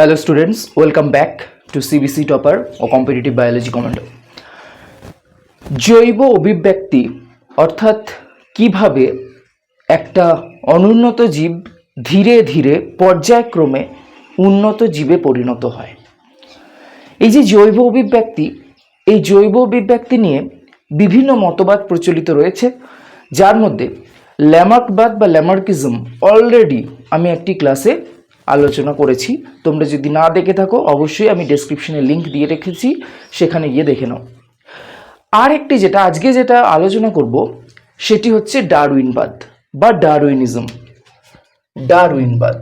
Hello students welcome back to CBC topper O competitive biology commando জৈব অভিব্যক্তি, অর্থাৎ কীভাবে একটা অনুন্নত জীব ধীরে ধীরে পর্যায়ক্রমে উন্নত জীবে পরিণত হয়? এই যে জৈব অভিব্যক্তি, এই জৈব অভিব্যক্তি নিয়ে বিভিন্ন মতবাদ প্রচলিত রয়েছে, যার মধ্যে ল্যামার্কবাদ বা ল্যামার্কিজম অলরেডি আমি একটি ক্লাসে আলোচনা করেছি। তোমরা যদি না দেখে থাকো, অবশ্যই আমি ডেসক্রিপশনে লিংক দিয়ে রেখেছি। সেখানে গিয়ে দেখে নাও। আর একটি যেটা, আজকে যেটা আলোচনা করব, সেটি হচ্ছে ডারউইনবাদ বা ডারউইনিজম। ডারউইনবাদ।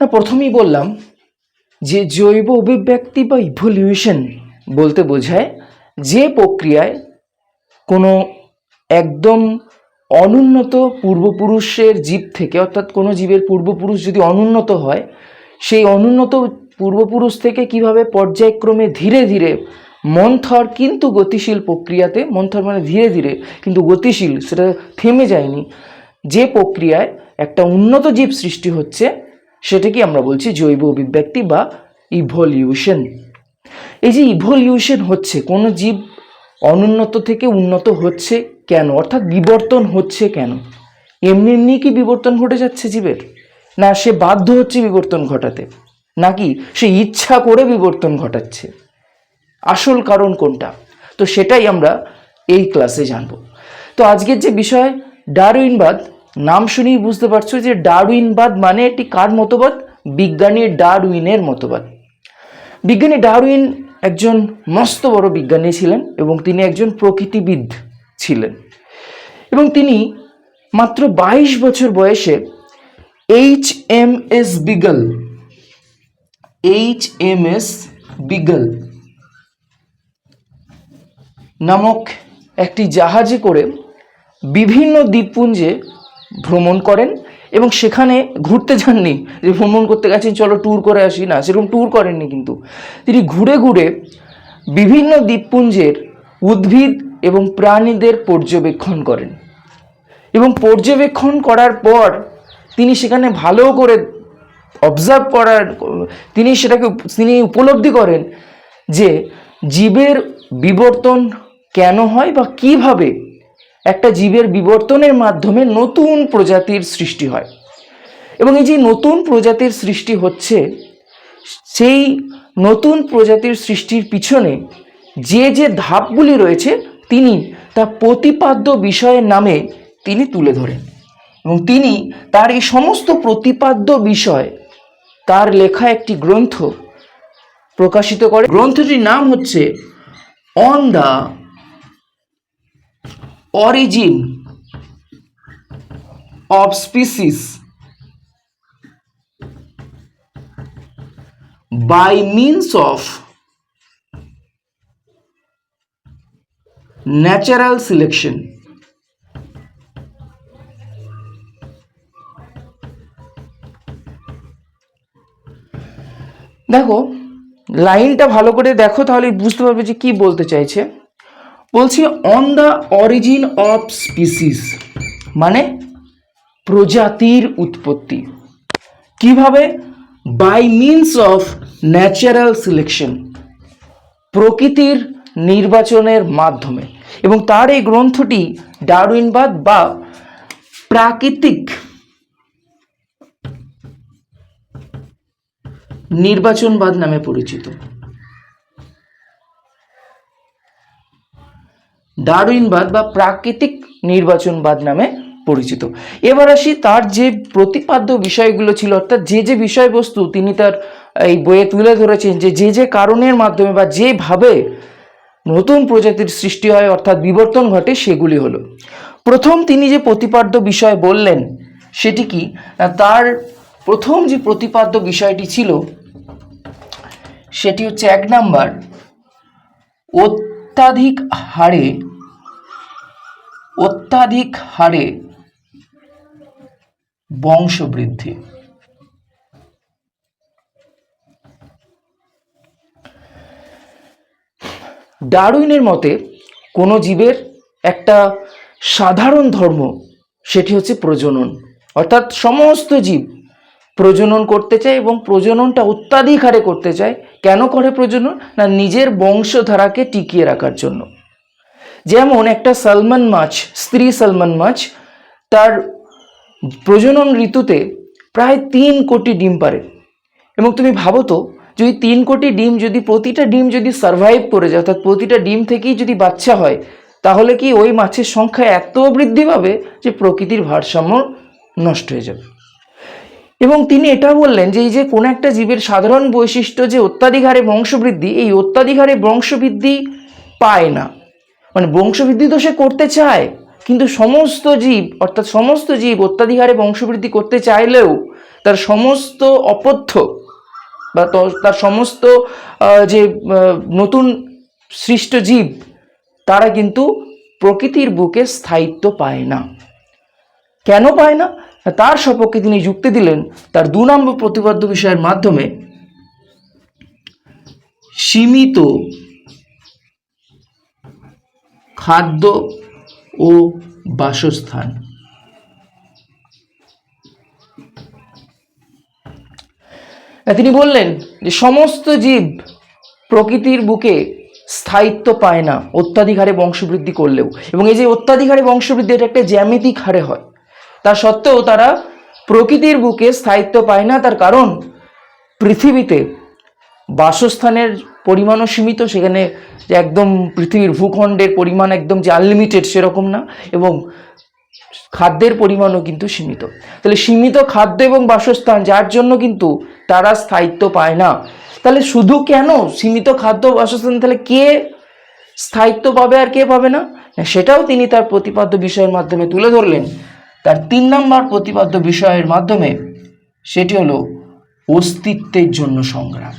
না, প্রথমেই বললাম যে জৈব অভিব্যক্তি বা ইভলিউশন বলতে বোঝায় যে প্রক্রিয়ায় কোনো একদম অনুন্নত পূর্বপুরুষের জীব থেকে, অর্থাৎ কোনো জীবের পূর্বপুরুষ যদি অনুন্নত হয়, সেই অনুন্নত পূর্বপুরুষ থেকে কীভাবে পর্যায়ক্রমে ধীরে ধীরে মন্থর কিন্তু গতিশীল প্রক্রিয়াতে, মন্থর মানে ধীরে ধীরে কিন্তু গতিশীল, সেটা থেমে যায়নি, যে প্রক্রিয়ায় একটা উন্নত জীব সৃষ্টি হচ্ছে সেটাকে আমরা বলছি জৈব অভিব্যক্তি বা ইভলিউশন এই যে ইভলিউশন হচ্ছে, কোনো জীব অনুন্নত থেকে উন্নত হচ্ছে কেন? অর্থাৎ বিবর্তন হচ্ছে কেন? এমনি এমনি কি বিবর্তন ঘটে যাচ্ছে জীবের? না, সে বাধ্য হচ্ছে বিবর্তন ঘটাতে? নাকি সে ইচ্ছা করে বিবর্তন ঘটাচ্ছে? আসল কারণ কোনটা? তো সেটাই আমরা এই ক্লাসে জানব। তো আজকের যে বিষয়, ডারউইনবাদ, নাম শুনেই বুঝতে পারছ যে ডারউইনবাদ মানে এটি কার মতবাদ? বিজ্ঞানী ডারউইনের মতবাদ। বিজ্ঞানী ডারউইন একজন মস্ত বড় বিজ্ঞানী ছিলেন এবং তিনি একজন প্রকৃতিবিদ ছিলেন। এবং তিনি মাত্র বাইশ বছর বয়সে H M S Beagle, H M S Beagle নামক একটি জাহাজে করে বিভিন্ন দ্বীপপুঞ্জে ভ্রমণ করেন। এবং সেখানে ঘুরতে যাননি। যে ভ্রমণ করতে গেছেন চলো ট্যুর করে আসি। না, সেরকম ট্যুর করেননি কিন্তু। তিনি ঘুরে ঘুরে বিভিন্ন দ্বীপপুঞ্জের উদ্ভিদ এবং প্রাণীদের পর্যবেক্ষণ করেন। এবং পর্যবেক্ষণ করার পর তিনি সেখানে ভালো করে অবজার্ভ করার, তিনি সেটাকে, তিনি উপলব্ধি করেন যে জীবের বিবর্তন কেন হয় বা কীভাবে একটা জীবের বিবর্তনের মাধ্যমে নতুন প্রজাতির সৃষ্টি হয়। এবং এই যে নতুন প্রজাতির সৃষ্টি হচ্ছে, সেই নতুন প্রজাতির সৃষ্টির পিছনে যে যে ধাপগুলি রয়েছে, তিনি তা প্রতিপাদ্য বিষয়ের নামে তিনি তুলে ধরেন। এবং তিনি তার এই সমস্ত প্রতিপাদ্য বিষয় তার লেখা একটি গ্রন্থ প্রকাশিত করে। গ্রন্থটির নাম হচ্ছে, on the origin of species by means of natural selection দেখো, লাইনটা ভালো করে দেখো, তাহলে বুঝতে পারবে যে কি বলতে চাইছে। বলছি on the origin of species মানে প্রজাতির উৎপত্তি। কীভাবে? By means of natural selection প্রকৃতির নির্বাচনের মাধ্যমে। এবং তার এই গ্রন্থটি ডারউইনবাদ বা প্রাকৃতিক নির্বাচনবাদ নামে পরিচিত। ডারউইনবাদ বা প্রাকৃতিক নির্বাচনবাদ নামে পরিচিত। এবার আসি তার যে প্রতিপাদ্য বিষয়গুলো ছিল, অর্থাৎ যে যে বিষয়বস্তু তিনি তার এই বইয়ে তুলে ধরেছেন যে যে যে কারণের মাধ্যমে বা যেভাবে নতুন প্রজাতির সৃষ্টি হয়, অর্থাৎ বিবর্তন ঘটে, সেগুলি হলো। প্রথম তিনি যে প্রতিপাদ্য বিষয় বললেন, সেটি কি? তার প্রথম যে প্রতিপাদ্য বিষয়টি ছিল, সেটি হচ্ছে এক নাম্বার অত্যাধিক হারে অত্যাধিক হারে বংশবৃদ্ধি। ডারউইনের মতে, কোনো জীবের একটা সাধারণ ধর্ম, সেটি হচ্ছে প্রজনন। অর্থাৎ সমস্ত জীব প্রজনন করতে চায় এবং প্রজননটা অত্যাধিক হারে করতে চায়, কেন করে প্রজনন? না, নিজের বংশধারাকে টিকিয়ে রাখার জন্য। যেমন একটা সালমান মাছ, স্ত্রী সালমান মাছ, তার প্রজনন ঋতুতে প্রায় তিন কোটি ডিম পারে। এবং তুমি ভাবো তো, যদি তিন কোটি ডিম, যদি প্রতিটা ডিম যদি সার্ভাইভ করে যায়, অর্থাৎ প্রতিটা ডিম থেকেই যদি বাচ্চা হয়, তাহলে কি ওই মাছের সংখ্যা এত বৃদ্ধি পাবে যে প্রকৃতির ভারসাম্য নষ্ট হয়ে যাবে? এবং তিনি এটা বললেন যে এই যে কোনো একটা জীবের সাধারণ বৈশিষ্ট্য যে অত্যাধিক হারে বংশবৃদ্ধি, এই অত্যাধিক হারে বংশবৃদ্ধি পায় না। মানে বংশবৃদ্ধি তো সে করতে চায়, কিন্তু সমস্ত জীব, অর্থাৎ সমস্ত জীব অত্যাধিক হারে বংশবৃদ্ধি করতে চাইলেও তার সমস্ত অপথ্য বা তার সমস্ত যে নতুন সৃষ্ট জীব, তারা কিন্তু প্রকৃতির বুকে স্থায়িত্ব পায় না। কেন পায় না? তার সপক্ষে তিনি যুক্তি দিলেন তার দু নম্বর প্রতিপাদ্য বিষয়ের মাধ্যমে সীমিত খাদ্য ও বাসস্থান। তিনি বললেন যে সমস্ত জীব প্রকৃতির বুকে স্থায়িত্ব পায় না, অত্যাধিক হারে বংশবৃদ্ধি করলেও। এবং এই যে অত্যাধিক হারে বংশবৃদ্ধি, এটা একটা জ্যামিতিক হারে হয়। তা সত্ত্বেও তারা প্রকৃতির বুকে স্থায়িত্ব পায় না। তার কারণ পৃথিবীতে বাসস্থানের পরিমাণও সীমিত সেখানে যে একদম পৃথিবীর ভূখণ্ডের পরিমাণ একদম যে আনলিমিটেড সেরকম না এবং খাদ্যের পরিমাণও কিন্তু সীমিত। তাহলে সীমিত খাদ্য এবং বাসস্থান যার জন্য কিন্তু তারা স্থায়িত্ব পায় না। তাহলে শুধু কেন সীমিত খাদ্য বাসস্থান? তাহলে কে স্থায়িত্ব পাবে আর কে পাবে না না, সেটাও তিনি তার প্রতিপাদ্য বিষয়ের মাধ্যমে তুলে ধরলেন। তার তিন নম্বর প্রতিপাদ্য বিষয়ের মাধ্যমে সেটি হলো অস্তিত্বের জন্য সংগ্রাম।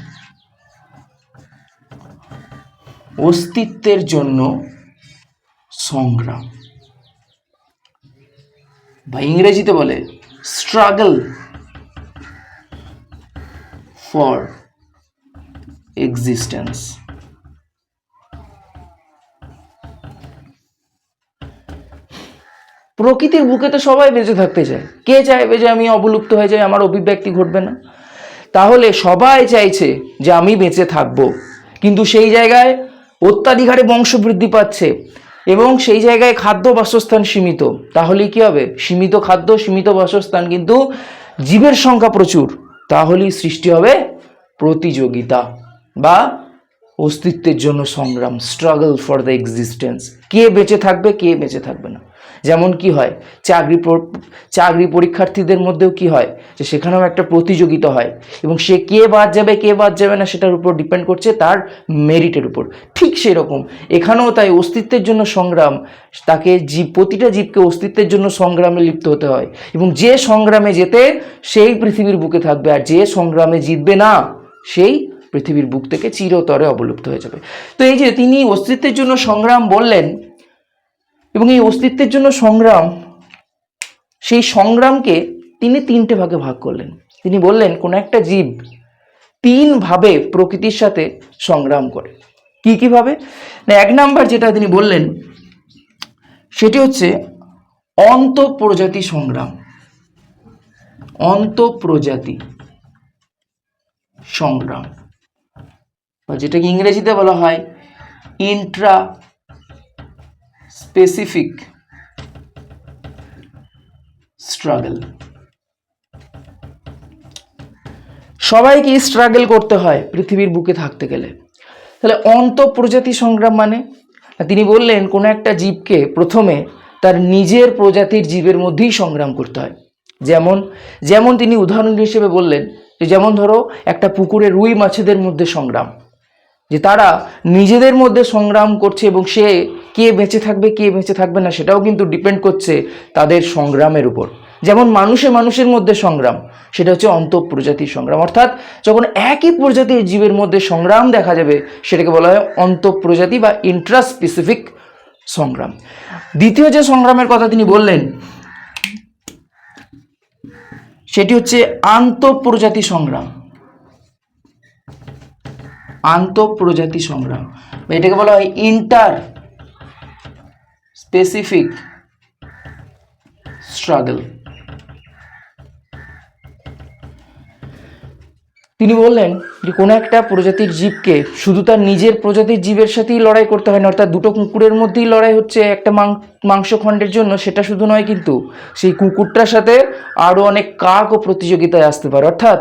অস্তিত্বের জন্য সংগ্রাম। বা ইংরেজিতে বলে স্ট্রাগল ফর এক্সিস্টেন্স প্রকৃতির বুকে তো সবাই বেঁচে থাকতে চায় কে চাইবে যে আমি অবলুপ্ত হয়ে যাই? আমার অভিব্যক্তি ঘটবে না। তাহলে সবাই চাইছে যে আমি বেঁচে থাকব। কিন্তু সেই জায়গায় অত্যাধিক হারে বংশবৃদ্ধি পাচ্ছে এবং সেই জায়গায় খাদ্য বাসস্থান সীমিত। তাহলে কি হবে? সীমিত খাদ্য, সীমিত বাসস্থান কিন্তু জীবের সংখ্যা প্রচুর। তাহলেই সৃষ্টি হবে প্রতিযোগিতা বা অস্তিত্বের জন্য সংগ্রাম স্ট্রাগল ফর দ্য এক্সিস্টেন্স কে বেঁচে থাকবে, কে বেঁচে থাকবে না? যেমন কি হয়, চাকরি চাকরি পরীক্ষার্থীদের মধ্যেও কি হয় যে সেখানেও একটা প্রতিযোগিতা হয় এবং সে কে বাদ যাবে, কে বাদ যাবে না সেটার উপর ডিপেন্ড করছে তার মেরিটের উপর। ঠিক সেই রকম এখানেও তাই অস্তিত্বের জন্য সংগ্রাম, তাকে জীব, প্রতিটা জীবকে অস্তিত্বের জন্য সংগ্রামে লিপ্ত হতে হয় এবং যে সংগ্রামে যেতে সেই পৃথিবীর বুকে থাকবে আর যে সংগ্রামে জিতবে না সেই পৃথিবীর বুক থেকে চিরতরে অবলুপ্ত হয়ে যাবে। তো এই যে তিনি অস্তিত্বের জন্য সংগ্রাম বললেন এবং এই অস্তিত্বের জন্য সংগ্রাম, সেই সংগ্রামকে তিনি তিনটে ভাগে ভাগ করলেন। তিনি বললেন, কোন একটা জীব তিন ভাবে প্রকৃতির সাথে সংগ্রাম করে। কি কীভাবে না, এক নাম্বার যেটা তিনি বললেন, সেটি হচ্ছে অন্তঃপ্রজাতি সংগ্রাম। অন্তঃপ্রজাতি সংগ্রাম। বা যেটাকে ইংরেজিতে বলা হয় ইন্ট্রা স্পেসিফিক স্ট্রাগল সবাইকে স্ট্রাগল করতে হয় পৃথিবীর বুকে থাকতে গেলে। তাহলে অন্তঃপ্রজাতি সংগ্রাম মানে? তিনি বললেন, কোনো একটা জীবকে প্রথমে তার নিজের প্রজাতির জীবের মধ্যেই সংগ্রাম করতে হয়। যেমন যেমন তিনি উদাহরণ হিসেবে বললেন যে, যেমন ধরো একটা পুকুরে রুই মাছেদের মধ্যে সংগ্রাম। যে তারা নিজেদের মধ্যে সংগ্রাম করছে এবং সে কে বেঁচে থাকবে, কে বেঁচে থাকবে না সেটাও কিন্তু ডিপেন্ড করছে তাদের সংগ্রামের উপর। যেমন মানুষে মানুষের মধ্যে সংগ্রাম, সেটা হচ্ছে অন্তঃপ্রজাতির সংগ্রাম। অর্থাৎ যখন একই প্রজাতির জীবের মধ্যে সংগ্রাম দেখা যাবে, সেটাকে বলা হয় অন্তঃপ্রজাতি বা ইন্ট্রাস্পেসিফিক সংগ্রাম। দ্বিতীয় যে সংগ্রামের কথা তিনি বললেন, সেটি হচ্ছে আন্তঃপ্রজাতি সংগ্রাম। আন্তঃপ্রজাতি সংগ্রাম। এটাকে বলা হয় ইন্টার স্পেসিফিক স্ট্রাগল তিনি বললেন যে কোনো একটা প্রজাতির জীবকে শুধু তার নিজের প্রজাতির জীবের সাথেই লড়াই করতে হয় না, অর্থাৎ দুটো কুকুরের মধ্যেই লড়াই হচ্ছে একটা মাংসখণ্ডের জন্য, সেটা শুধু নয় কিন্তু সেই কুকুরটার সাথে আরও অনেক কাক ও প্রতিযোগিতায় আসতে পারে। অর্থাৎ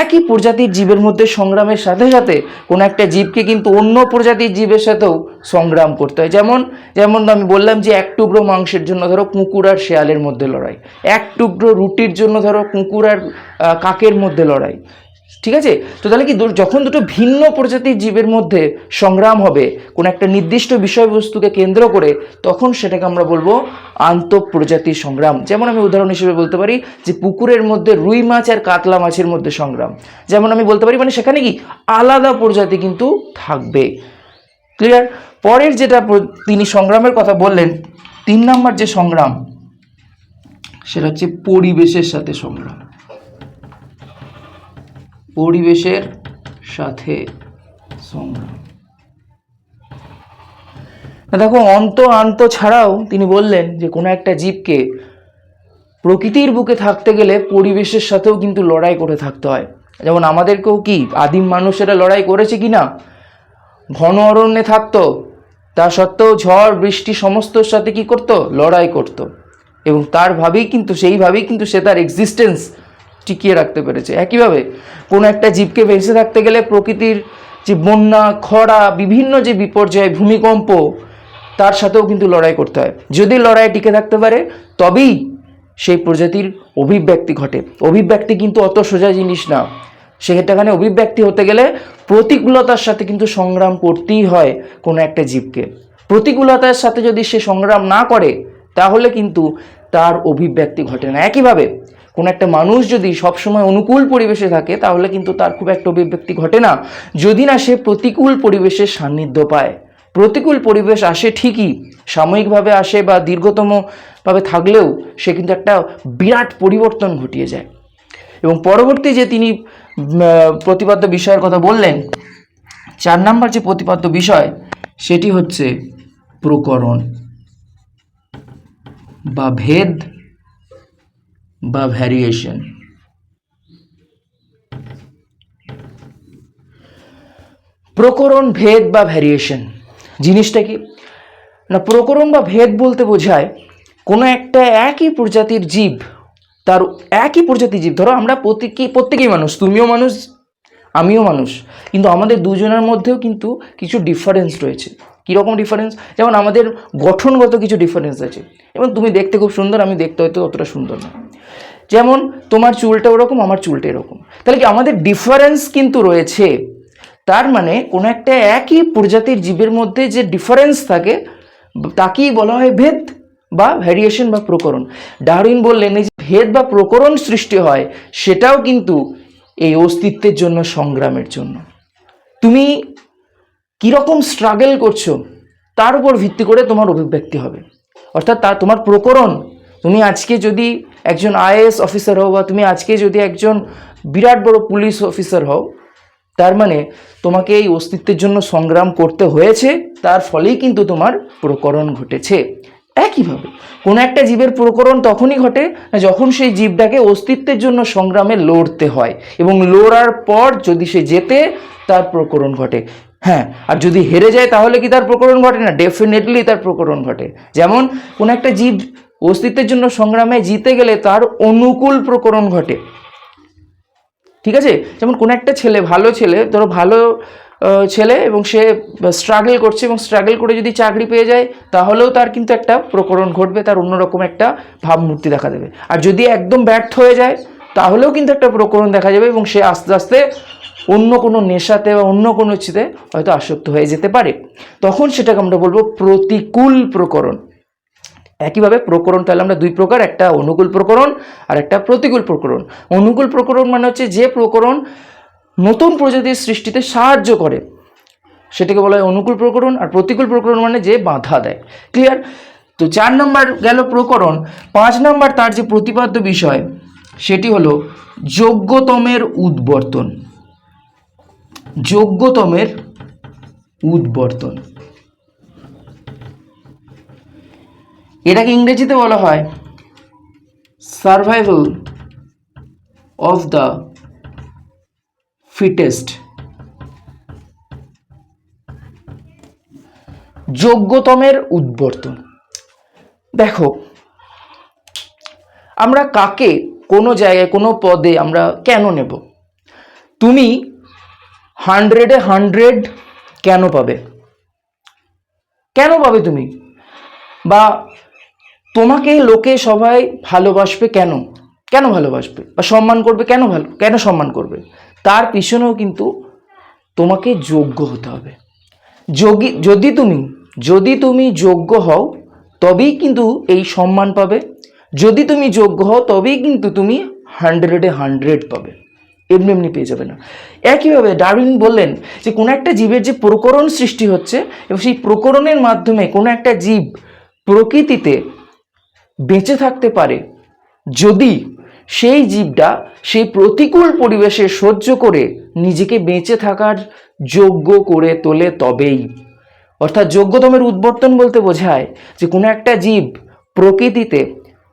একই প্রজাতির জীবের মধ্যে সংগ্রামের সাথে সাথে কোনো একটা জীবকে কিন্তু অন্য প্রজাতির জীবের সাথেও সংগ্রাম করতে হয়। যেমন যেমন আমি বললাম যে এক টুকরো মাংসের জন্য ধরো কুকুর আর শেয়ালের মধ্যে লড়াই, এক টুকরো রুটির জন্য ধরো কুকুর আর কাকের মধ্যে লড়াই। ঠিক আছে? তো তাহলে কি যখন দুটো ভিন্ন প্রজাতির জীবের মধ্যে সংগ্রাম হবে, কোনো একটা নির্দিষ্ট বিষয়বস্তুকে কেন্দ্র করে, তখন সেটাকে আমরা বলব আন্তঃপ্রজাতি সংগ্রাম। যেমন আমি উদাহরণ হিসেবে বলতে পারি যে পুকুরের মধ্যে রুই মাছ আর কাতলা মাছের মধ্যে সংগ্রাম। যেমন আমি বলতে পারি মানে সেখানে কি আলাদা প্রজাতি কিন্তু থাকবে। ক্লিয়ার পরের যেটা তিনি সংগ্রামের কথা বললেন, তিন নাম্বার যে সংগ্রাম, সেটা হচ্ছে পরিবেশের সাথে সংগ্রাম। পরিবেশের সাথে সংগ্রাম। না দেখো, অন্ত আন্ত ছাড়াও তিনি বললেন যে, কোনো একটা জীবকে প্রকৃতির বুকে থাকতে গেলে পরিবেশের সাথেও কিন্তু লড়াই করে থাকতে হয়। যেমন আমাদেরকেও কি, আদিম মানুষেরা লড়াই করেছে কি না ঘন অরণ্যে থাকতো, তা সত্ত্বেও ঝড়, বৃষ্টি সমস্তর সাথে কি করতো? লড়াই করত। এবং তার ভাবেই কিন্তু সেইভাবেই কিন্তু সে তার এক্সিস্টেন্স টিকিয়ে রাখতে পেরেছে। একইভাবে কোনো একটা জীবকে বেঁচে থাকতে গেলে প্রকৃতির যে বন্যা, খরা, বিভিন্ন যে বিপর্যয়, ভূমিকম্প, তার সাথেও কিন্তু লড়াই করতে হয়। যদি লড়াই টিকে থাকতে পারে, তবেই সেই প্রজাতির অভিব্যক্তি ঘটে। অভিব্যক্তি কিন্তু অত সোজা জিনিস না। সেখানে অভিব্যক্তি হতে গেলে প্রতিকূলতার সাথে কিন্তু সংগ্রাম করতেই হয় কোনো একটা জীবকে। প্রতিকূলতার সাথে যদি সে সংগ্রাম না করে, তাহলে কিন্তু তার অভিব্যক্তি ঘটে না। একইভাবে কোনো একটা মানুষ যদি সবসময় অনুকূল পরিবেশে থাকে, তাহলে কিন্তু তার খুব একটা অভিব্যক্তি ঘটে না। যদি না সে প্রতিকূল পরিবেশের সান্নিধ্য পায়। প্রতিকূল পরিবেশ আসে ঠিকই, সাময়িকভাবে আসে বা দীর্ঘতম ভাবে থাকলেও সে কিন্তু একটা বিরাট পরিবর্তন ঘটিয়ে যায়। এবং পরবর্তী যে তিনি প্রতিপাদ্য বিষয়ের কথা বললেন, চার নাম্বার যে প্রতিপাদ্য বিষয়, সেটি হচ্ছে প্রকরণ বা ভেদ বা ভ্যারিয়েশন প্রকরণ, ভেদ বা ভ্যারিয়েশন জিনিসটা কি? না, প্রকরণ বা ভেদ বলতে বোঝায় কোনো একটা একই প্রজাতির জীব, তার একই প্রজাতির জীব। ধরো আমরা প্রত্যেকেই প্রত্যেকেই মানুষ, তুমিও মানুষ, আমিও মানুষ, কিন্তু আমাদের দুজনের মধ্যেও কিন্তু কিছু ডিফারেন্স রয়েছে। কীরকম ডিফারেন্স যেমন আমাদের গঠনগত কিছু ডিফারেন্স আছে। এবং তুমি দেখতে খুব সুন্দর, আমি দেখতে হয়তো অতটা সুন্দর না। যেমন তোমার চুলটা ওরকম, আমার চুলটা এরকম। তাহলে কি আমাদের ডিফারেন্স কিন্তু রয়েছে। তার মানে কোনো একটা একই প্রজাতির জীবের মধ্যে যে ডিফারেন্স থাকে, তাকেই বলা হয় ভেদ বা ভ্যারিয়েশন বা প্রকরণ। ডারউইন বললেন, এই যে ভেদ বা প্রকরণ সৃষ্টি হয়, সেটাও কিন্তু এই অস্তিত্বের জন্য, সংগ্রামের জন্য। তুমি কীরকম স্ট্রাগল করছ, তার উপর ভিত্তি করে তোমার অভিব্যক্তি হবে। অর্থাৎ তার তোমার প্রকরণ, তুমি আজকে যদি একজন আইএএস অফিসার হও বা তুমি আজকে যদি একজন বিরাট বড় পুলিশ অফিসার হও, তার মানে তোমাকে এই অস্তিত্বের জন্য সংগ্রাম করতে হয়েছে, তার ফলেই কিন্তু তোমার প্রকরণ ঘটেছে। একইভাবে, কোনো একটা জীবের প্রকরণ তখনই ঘটে যখন সেই জীবটাকে অস্তিত্বের জন্য সংগ্রামে লড়তে হয় এবং লড়ার পর যদি সে জেতে, তার প্রকরণ ঘটে। হ্যাঁ আর যদি হেরে যায় তাহলে কি তার প্রকরণ ঘটে? না ডেফিনেটলি তার প্রকরণ ঘটে। যেমন, কোনো একটা জীব অস্তিত্বের জন্য সংগ্রামে জিতে গেলে তার অনুকূল প্রকরণ ঘটে। ঠিক আছে? যেমন, কোনো একটা ছেলে, ভালো ছেলে, ধরো ভালো ছেলে এবং সে স্ট্রাগল করছে এবং স্ট্রাগল করে যদি চাকরি পেয়ে যায়, তাহলেও তার কিন্তু একটা প্রকরণ ঘটবে, তার অন্যরকম একটা ভাবমূর্তি দেখা দেবে। আর যদি একদম ব্যর্থ হয়ে যায়, তাহলেও কিন্তু একটা প্রকরণ দেখা যাবে এবং সে আস্তে আস্তে অন্য কোনো নেশাতে বা অন্য কোনো কিছুতে হয়তো আসক্ত হয়ে যেতে পারে। তখন সেটাকে আমরা বলব প্রতিকূল প্রকরণ। একইভাবে প্রকরণ তাহলে আমরা দুই প্রকার, একটা অনুকূল প্রকরণ আর একটা প্রতিকূল প্রকরণ। অনুকূল প্রকরণ মানে হচ্ছে যে প্রকরণ নতুন প্রজাতির সৃষ্টিতে সাহায্য করে। সেটাকে বলা হয় অনুকূল প্রকরণ আর প্রতিকূল প্রকরণ মানে যে বাধা দেয়। ক্লিয়ার তো চার নম্বর গেল প্রকরণ। পাঁচ নম্বর তার যে প্রতিপাদ্য বিষয়, সেটি হলো যোগ্যতমের উদ্বর্তন। যোগ্যতমের উদ্বর্তন। এটাকে ইংরেজিতে বলা হয় সার্ভাইভাল অফ দ্য ফিটেস্ট যোগ্যতমের উদ্বর্তন। দেখো, আমরা কাকে কোনো জায়গায়, কোনো পদে আমরা কেন নেব? তুমি হান্ড্রেডে হান্ড্রেড কেন পাবে? কেন পাবে তুমি? বা তোমাকে লোকে সবাই ভালোবাসবে কেন? কেন ভালোবাসবে? বা সম্মান করবে কেন ভালো কেন সম্মান করবে? তার পিছনেও কিন্তু তোমাকে যোগ্য হতে হবে। যোগী যদি তুমি যদি তুমি যোগ্য হও, তবেই কিন্তু এই সম্মান পাবে। যদি তুমি যোগ্য হও, তবেই কিন্তু তুমি হান্ড্রেডে হান্ড্রেড পাবে। এমনি এমনি পেয়ে যাবে না। একইভাবে ডারউইন বললেন যে, কোনো একটা জীবের যে প্রকরণ সৃষ্টি হচ্ছে এবং সেই প্রকরণের মাধ্যমে কোনো একটা জীব প্রকৃতিতে বেঁচে থাকতে পারে, যদি সেই জীবটা সেই প্রতিকূল পরিবেশে সহ্য করে নিজেকে বেঁচে থাকার যোগ্য করে তোলে তবেই। অর্থাৎ যোগ্যতমের উদ্বর্তন বলতে বোঝায় যে, কোনো একটা জীব প্রকৃতিতে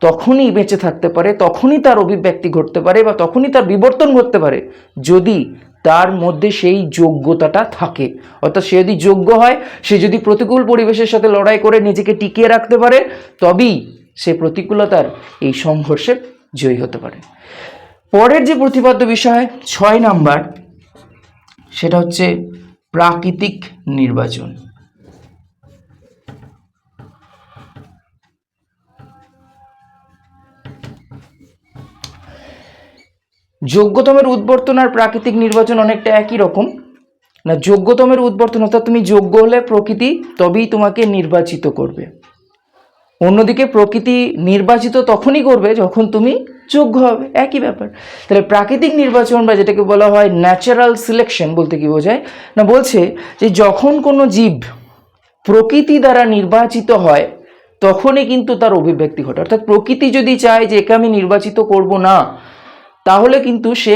তখনই বেঁচে থাকতে পারে, তখনই তার অভিব্যক্তি ঘটতে পারে বা তখনই তার বিবর্তন ঘটতে পারে যদি তার মধ্যে সেই যোগ্যতাটা থাকে। অর্থাৎ সে যদি যোগ্য হয়, সে যদি প্রতিকূল পরিবেশের সাথে লড়াই করে নিজেকে টিকিয়ে রাখতে পারে, তবেই সে প্রতিকূলতার এই সংঘর্ষে জয়ী হতে পারে। পরের যে প্রতিপাদ্য বিষয়, ছয় নাম্বার, সেটা হচ্ছে প্রাকৃতিক নির্বাচন। যোগ্যতমের উদ্বর্তন আর প্রাকৃতিক নির্বাচন অনেকটা একই রকম। না, যোগ্যতমের উদ্বর্তন, অর্থাৎ তুমি যোগ্য হলে প্রকৃতি তবেই তোমাকে নির্বাচিত করবে। অন্যদিকে প্রকৃতি নির্বাচিত তখনই করবে যখন তুমি যোগ্য হবে। একই ব্যাপার। তাহলে প্রাকৃতিক নির্বাচন বা যেটাকে বলা হয় ন্যাচারাল সিলেকশন বলতে কি বোঝায়? না, বলছে যে যখন কোনো জীব প্রকৃতি দ্বারা নির্বাচিত হয়, তখনই কিন্তু তার অভিব্যক্তি ঘটে। অর্থাৎ প্রকৃতি যদি চায় যে একে আমি নির্বাচিত করব না তাহলে কিন্তু সে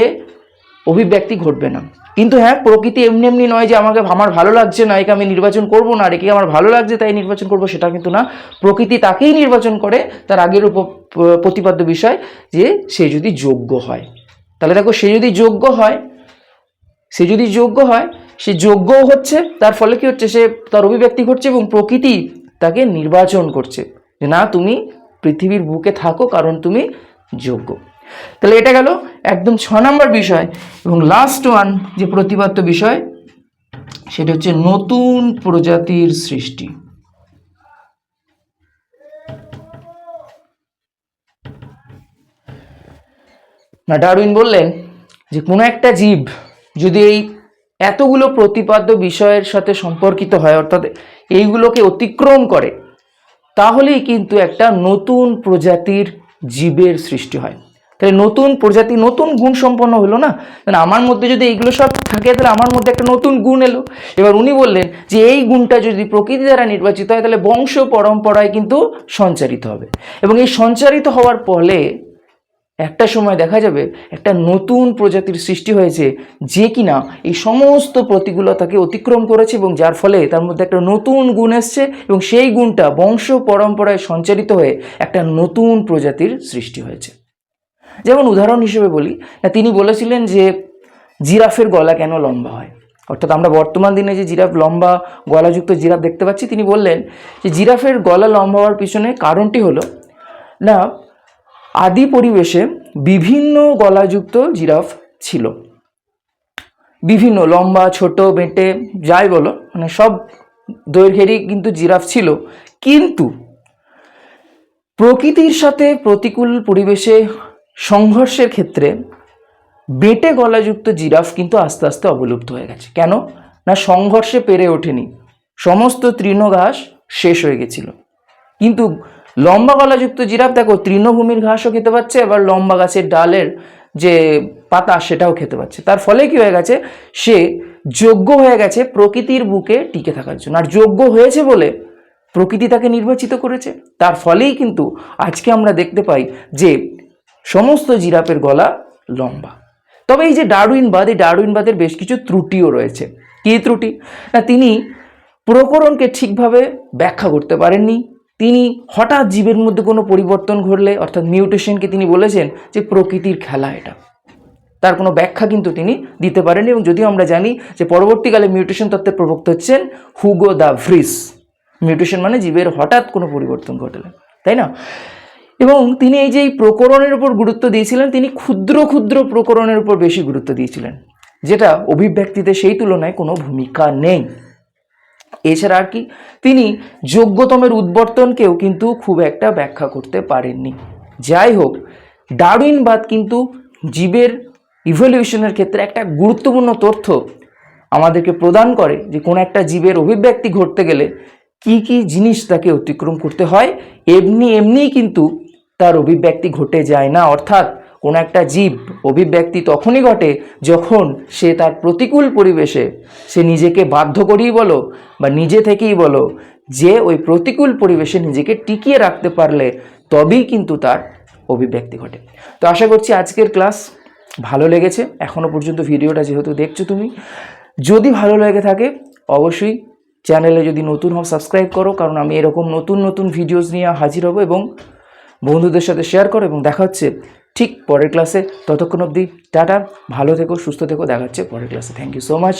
অভিব্যক্তি ঘটবে না। কিন্তু হ্যাঁ প্রকৃতি এমনি এমনি নয় যে আমাকে আমার ভালো লাগছে না, একে আমি নির্বাচন করব না, আর একে আমার ভালো লাগছে তাই নির্বাচন করব, সেটা কিন্তু না। প্রকৃতি তাকেই নির্বাচন করে তার আগের উপ প্রতিপাদ্য বিষয় যে সে যদি যোগ্য হয়। তাহলে দেখো, সে যদি যোগ্য হয়, সে যদি যোগ্য হয়, সে যোগ্যও হচ্ছে, তার ফলে কী হচ্ছে, সে তার অভিব্যক্তি ঘটছে এবং প্রকৃতি তাকে নির্বাচন করছে। যে না, তুমি পৃথিবীর বুকে থাকো কারণ তুমি যোগ্য। তাহলে এটা গেল একদম ছ নম্বর বিষয় এবং লাস্ট ওয়ান যে প্রতিপাদ্য বিষয়, সেটা হচ্ছে নতুন প্রজাতির সৃষ্টি। না, ডারউইন বললেন যে কোনো একটা জীব যদি এই এতগুলো প্রতিপাদ্য বিষয়ের সাথে সম্পর্কিত হয়, অর্থাৎ এইগুলোকে অতিক্রম করে, তাহলেই কিন্তু একটা নতুন প্রজাতির জীবের সৃষ্টি হয়। তাহলে নতুন প্রজাতি, নতুন গুণ সম্পন্ন হলো না? তাহলে আমার মধ্যে যদি এইগুলো সব থাকে, তাহলে আমার মধ্যে একটা নতুন গুণ এলো। এবার উনি বললেন যে, এই গুণটা যদি প্রকৃতি দ্বারা নির্বাচিত হয়, তাহলে বংশ পরম্পরায় কিন্তু সঞ্চারিত হবে। এবং এই সঞ্চারিত হওয়ার ফলে একটা সময় দেখা যাবে, একটা নতুন প্রজাতির সৃষ্টি হয়েছে যে কিনা এই সমস্ত প্রতিকূলতাকে অতিক্রম করেছে এবং যার ফলে তার মধ্যে একটা নতুন গুণ এসছে এবং সেই গুণটা বংশ পরম্পরায় সঞ্চারিত হয়ে একটা নতুন প্রজাতির সৃষ্টি হয়েছে। যেমন উদাহরণ হিসেবে বলি তিনি বলেছিলেন যে জিরাফের গলা কেন লম্বা হয়? অর্থাৎ আমরা বর্তমান দিনে যে জিরাফ, লম্বা গলাযুক্ত জিরাফ দেখতে পাচ্ছি, তিনি বললেন যে জিরাফের গলা লম্বা হওয়ার পিছনে কারণটি হলো, না, আদি পরিবেশে বিভিন্ন গলাযুক্ত জিরাফ ছিল। বিভিন্ন, লম্বা, ছোট, বেঁটে, যাই বলো মানে সব দৈর্ঘ্যেরই কিন্তু জিরাফ ছিল। কিন্তু প্রকৃতির সাথে প্রতিকূল পরিবেশে সংঘর্ষের ক্ষেত্রে বেটে গলাযুক্ত জিরাফ কিন্তু আস্তে আস্তে অবলুপ্ত হয়ে গেছে। কেন? না, সংঘর্ষে পেরে ওঠেনি। সমস্ত তৃণঘাস শেষ হয়ে গেছিল। কিন্তু লম্বা গলাযুক্ত জিরাফ, দেখো, তৃণভূমির ঘাসও খেতে পাচ্ছে, আবার লম্বা গাছের ডালের যে পাতা, সেটাও খেতে পাচ্ছে। তার ফলে কি হয়ে গেছে? সে যোগ্য হয়ে গেছে প্রকৃতির বুকে টিকে থাকার জন্য। আর যোগ্য হয়েছে বলে প্রকৃতি তাকে নির্বাচিত করেছে। তার ফলেই কিন্তু আজকে আমরা দেখতে পাই যে সমস্ত জিরাফের গলা লম্বা। তবে এই যে ডারউইনবাদ এই ডারউইনবাদের বেশ কিছু ত্রুটিও রয়েছে। কী ত্রুটি? না, তিনি প্রকরণকে ঠিকভাবে ব্যাখ্যা করতে পারেননি। তিনি হঠাৎ জীবের মধ্যে কোনো পরিবর্তন ঘটলে, অর্থাৎ মিউটেশনকে তিনি বলেছেন যে প্রকৃতির খেলা এটা। তার কোনো ব্যাখ্যা কিন্তু তিনি দিতে পারেননি এবং যদিও আমরা জানি যে পরবর্তীকালে মিউটেশন তত্ত্বের প্রবক্তা হচ্ছেন হুগো দ্য ভ্রিস। মিউটেশন মানে জীবের হঠাৎ কোনো পরিবর্তন ঘটলে, তাই না? এবং তিনি এই যে এই প্রকরণের উপর গুরুত্ব দিয়েছিলেন, তিনি ক্ষুদ্র ক্ষুদ্র প্রকরণের উপর বেশি গুরুত্ব দিয়েছিলেন, যেটা অভিব্যক্তিতে সেই তুলনায় কোনো ভূমিকা নেই। এছাড়া আর কি, তিনি যোগ্যতমের উদ্বর্তনকেও কিন্তু খুব একটা ব্যাখ্যা করতে পারেননি। যাই হোক ডারউইনবাদ কিন্তু জীবের ইভলিউশনের ক্ষেত্রে একটা গুরুত্বপূর্ণ তথ্য আমাদেরকে প্রদান করে যে কোনো একটা জীবের অভিব্যক্তি ঘটতে গেলে কি কি জিনিস তাকে অতিক্রম করতে হয়, এমনি এমনিই কিন্তু তার অভিব্যক্তি ঘটে যায় না। অর্থাৎ কোনো একটা জীব অভিব্যক্তি তখনই ঘটে যখন সে তার প্রতিকূল পরিবেশে সে নিজেকে বাধ্য করেই বলো বা নিজে থেকেই বলো যে ওই প্রতিকূল পরিবেশে নিজেকে টিকিয়ে রাখতে পারলে তবেই কিন্তু তার অভিব্যক্তি ঘটে। তো আশা করছি আজকের ক্লাস ভালো লেগেছে। এখনও পর্যন্ত ভিডিওটা যেহেতু দেখছ তুমি, যদি ভালো লেগে থাকে অবশ্যই চ্যানেলে যদি নতুন হও সাবস্ক্রাইব করো, কারণ আমি এরকম নতুন নতুন ভিডিওস নিয়ে হাজির হব এবং বন্ধুদের সাথে শেয়ার করো এবং দেখা হচ্ছে ঠিক পরের ক্লাসে ততক্ষণ অবধি টাটা, ভালো থেকো, সুস্থ থেকো, দেখা হচ্ছে পরের ক্লাসে থ্যাংক ইউ সো মাচ